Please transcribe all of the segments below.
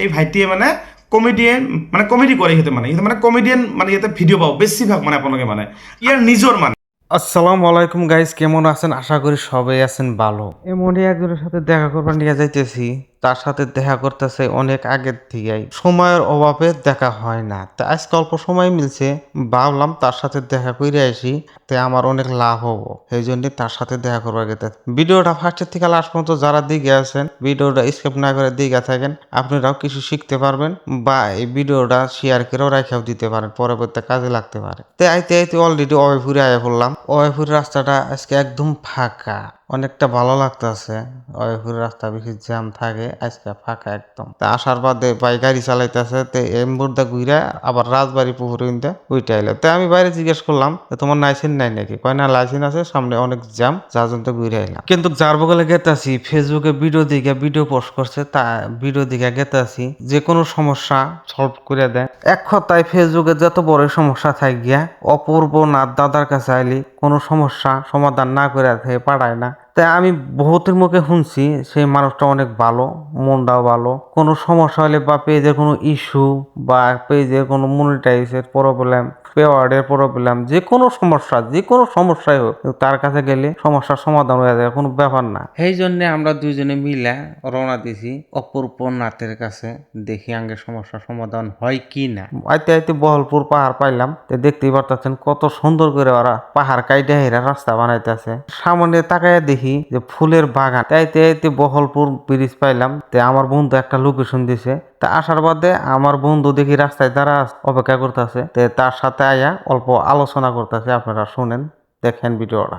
এই ভাইটিয়ে মানে কমেডিয়ান মানে কমেডি করে সিহঁতে মানে। ইহঁতে মানে কমেডিয়ান মানে ইয়াতে ভিডিঅ' পাব বেছিভাগ মানে আপোনালোকে মানে। ইয়াৰ নিজৰ মানে। আসসালামু আলাইকুম গাইস কেমন আছেন? আশা করি সবাই আছেন ভালো। এমনই একজনের সাথে দেখা করবার নিয়ে যাইতেছি। তার সাথে দেখা করতেছে অনেক আগের থেকেই। সময়ের অভাবে দেখা হয় না। তা আজকে অল্প সময় মিলছে, ভাবলাম তার সাথে দেখা করে আসি, তে আমার অনেক লাভ হব। সেই জন্য তার সাথে দেখা করবার গেতে ভিডিওটা ফার্স্টের থেকে লাস্ট পর্যন্ত যারা দিকে আছেন, ভিডিওটা স্কিপ না করে দিকে থাকেন, আপনারাও কিছু শিখতে পারবেন বা এই ভিডিওটা শেয়ার করেও রেখেও দিতে পারেন পরবর্তী কাজে লাগতে পারে। তো আইতে আইতে অলরেডি অয়পুরে আয়া পড়লাম। অয়পুর রাস্তাটা আজকে একদম ফাঁকা। অনেকটা ভালো লাগতেছে। অয়পুর রাস্তা বেশি জ্যাম থাকে, আজকে ফাঁকা একদম। তা আসার বাদে ভাই গাড়ি চালাইতেছে, তো এমবুরদা ঘুরে আবার রাজবাড়ি পুকুর ইনতে উইটা এলো তো আমি বাইরে জিজ্ঞেস করলাম তোমার লাইসেন্স নাই নাকি? কয়, না, লাইসেন্স আছে, সামনে অনেক জ্যাম, যার জন্য ঘুরে এলাম কিন্তু যার বগলে গেতাছি, ফেসবুকে ভিডিও দিকে ভিডিও পোস্ট করছে, তা ভিডিও দিকে গেতাছি, যে কোনো সমস্যা সলভ করে দেয়। এক কথায় ফেসবুকে যত বড় সমস্যা থাক গিয়া, অপূর্ব নাথ দাদার কাছে আইলি, কোনো সমস্যা সমাধান না করে পাঠায় না। তাই আমি বহুতের মুখে শুনছি সেই মানুষটা অনেক ভালো মনটাও ভালো। কোনো সমস্যা হলে বা পেজের কোনো ইস্যু বা পেজের কোনো মনিটাইজের প্রবলেম পেওয়ার্ডের প্রবলেম যে কোনো সমস্যা যে কোনো সমস্যাই হোক তার কাছে গেলে সমস্যার সমাধান হয়ে যায় কোনো ব্যাপার না। সেই জন্য আমরা দুইজনে মিলে রওনা দিছি অপূর্ব নাথের কাছে দেখি আগে সমস্যার সমাধান হয় কি না আইতে আইতে বহলপুর পাহাড় পাইলাম তো দেখতেই পারতেছেন কত সুন্দর করে ওরা পাহাড় কাইটে হেরা রাস্তা বানাইতেছে। সামনে তাকায় দেখি যে ফুলের বাগান। তাইতে আইতে বহলপুর ব্রিজ পাইলাম। তে আমার বন্ধু একটা লোকেশন দিছে। তা আসার বাদে আমার বন্ধু দেখি রাস্তায় দাঁড়া অপেক্ষা করতেছে। তে তার সাথে আয়া অল্প আলোচনা করতেছে। আপনারা শুনেন দেখেন ভিডিওটা।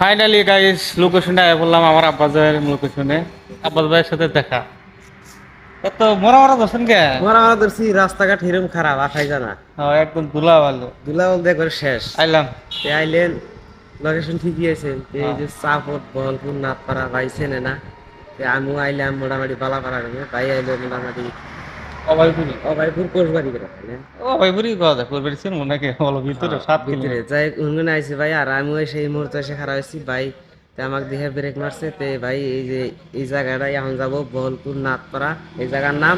ফাইনালি গাইস লোকেশনে আয়া বললাম আমার আব্বাস ভাইয়ের লোকেশনে আব্বাস ভাইয়ের সাথে দেখা। এত মরা মরা দর্শন কে? আমরা আমরা ধরছি রাস্তাঘাট হিরম খারাপ আসাই জানা। একদম দুলা ভালো দুলাবল দেখ করে শেষ। আইলাম। তে আইলেন লোকেশন ঠিকই আছে। এই যে চাপট বহলপুর নাথপাড়া ভাই চেনে না। তে আমিও আইলাম মোটামুটি বালাপাড়া গ্রামে ভাই আইলো মোটামুটি কোচবাড়ি করে নাকি? বলো ভিতরে সাত ভিতরে। যাই উনগুনে আইছি ভাই আর আমিও সেই মুহূর্তে এসে খারাপ হয়েছি। ভাই তে আমাকে দেখে ব্রেক মারছে। তে ভাই এই যে এই জায়গাটাই এখন যাব বহলপুর নাথপাড়া এই জায়গার নাম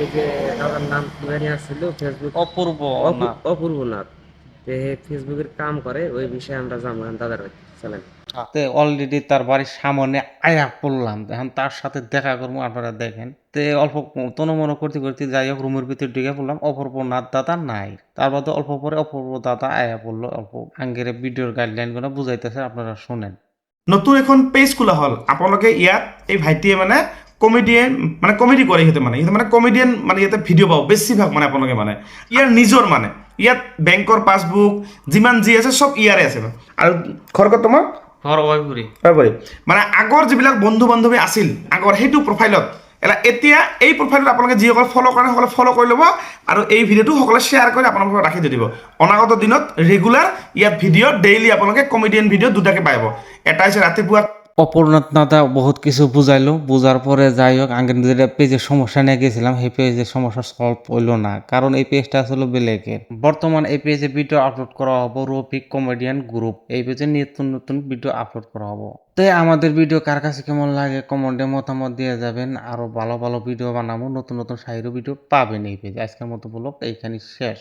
এই যে নাম কি জানি আসছিল ফেসবুক অপূর্ব অপূর্ব নাথ তে ফেসবুকের কাম করে ওই বিষয়ে আমরা জানব দাদার চলেন। তে অলরেডি তার বাড়ির সামনে আয়া পড়লাম এখন তার সাথে দেখা করব আপনারা দেখেন। তে অল্প তনমন করতে করতে যাই হোক রুমের ভিতর ঢুকে পড়লাম অপূর্ব নাথ দাদা নাই। তার বাদে অল্প পরে অপূর্ব দাদা আয়া পড়ল অল্প আঙ্গেরে ভিডিওর গাইডলাইনগুলো বুঝাইতেছে আপনারা শুনেন। নতুন এখন পেজ খোলা হ'ল আপোনালোকে ইয়াত এই ভাইটিয়ে মানে কমেডিয়ান মানে কমেডি কৰে ইহঁতে মানে ইহঁতে মানে কমেডিয়ান মানে ইয়াতে ভিডিঅ' পাব বেছিভাগ মানে আপোনালোকে মানে ইয়াৰ নিজৰ মানে। ইয়াত বেংকৰ পাছবুক যিমান যি আছে চব ইয়াৰে আছে। আৰু খৰকত তোমাৰ? মানে আগৰ যিবিলাক বন্ধু বান্ধৱী আছিল আগৰ সেইটো প্ৰফাইলত এটা এতিয়া এই প্ৰফাইলত আপোনালোকে যিসকলে ফ'ল' কৰে সকলে ফ'ল' কৰি ল'ব আৰু এই ভিডিঅ'টো সকলোৱে শ্বেয়াৰ কৰি আপোনালোকক ৰাখি থৈ দিব। অনাগত দিনত ৰেগুলাৰ ইয়াত ভিডিঅ' ডেইলি আপোনালোকে কমেডিয়ান ভিডিঅ' দুটাকে পাব এটা হৈছে ৰাতিপুৱা অপরনাথ দাদা বহুত কিছু বুঝাইলো। বুঝার পরে যাই হোক আগের যেটা পেজের সমস্যা নিয়ে গেছিলাম, সেই পেজের সমস্যা সলভ হইল না। কারণ এই পেজটা আসলে বেলেগের। বর্তমান এই পেজে ভিডিও আপলোড করা হব রফিক কমেডিয়ান গ্রুপ এই পেজে নতুন নতুন ভিডিও আপলোড করা হব। তো আমাদের ভিডিও কার কাছে কেমন লাগে কমেন্টে মতামত দিয়ে যাবেন। আরও ভালো ভালো ভিডিও বানাবো, নতুন নতুন সাইরো ভিডিও পাবেন এই পেজে আজকের মতো ব্লগ এইখানে শেষ।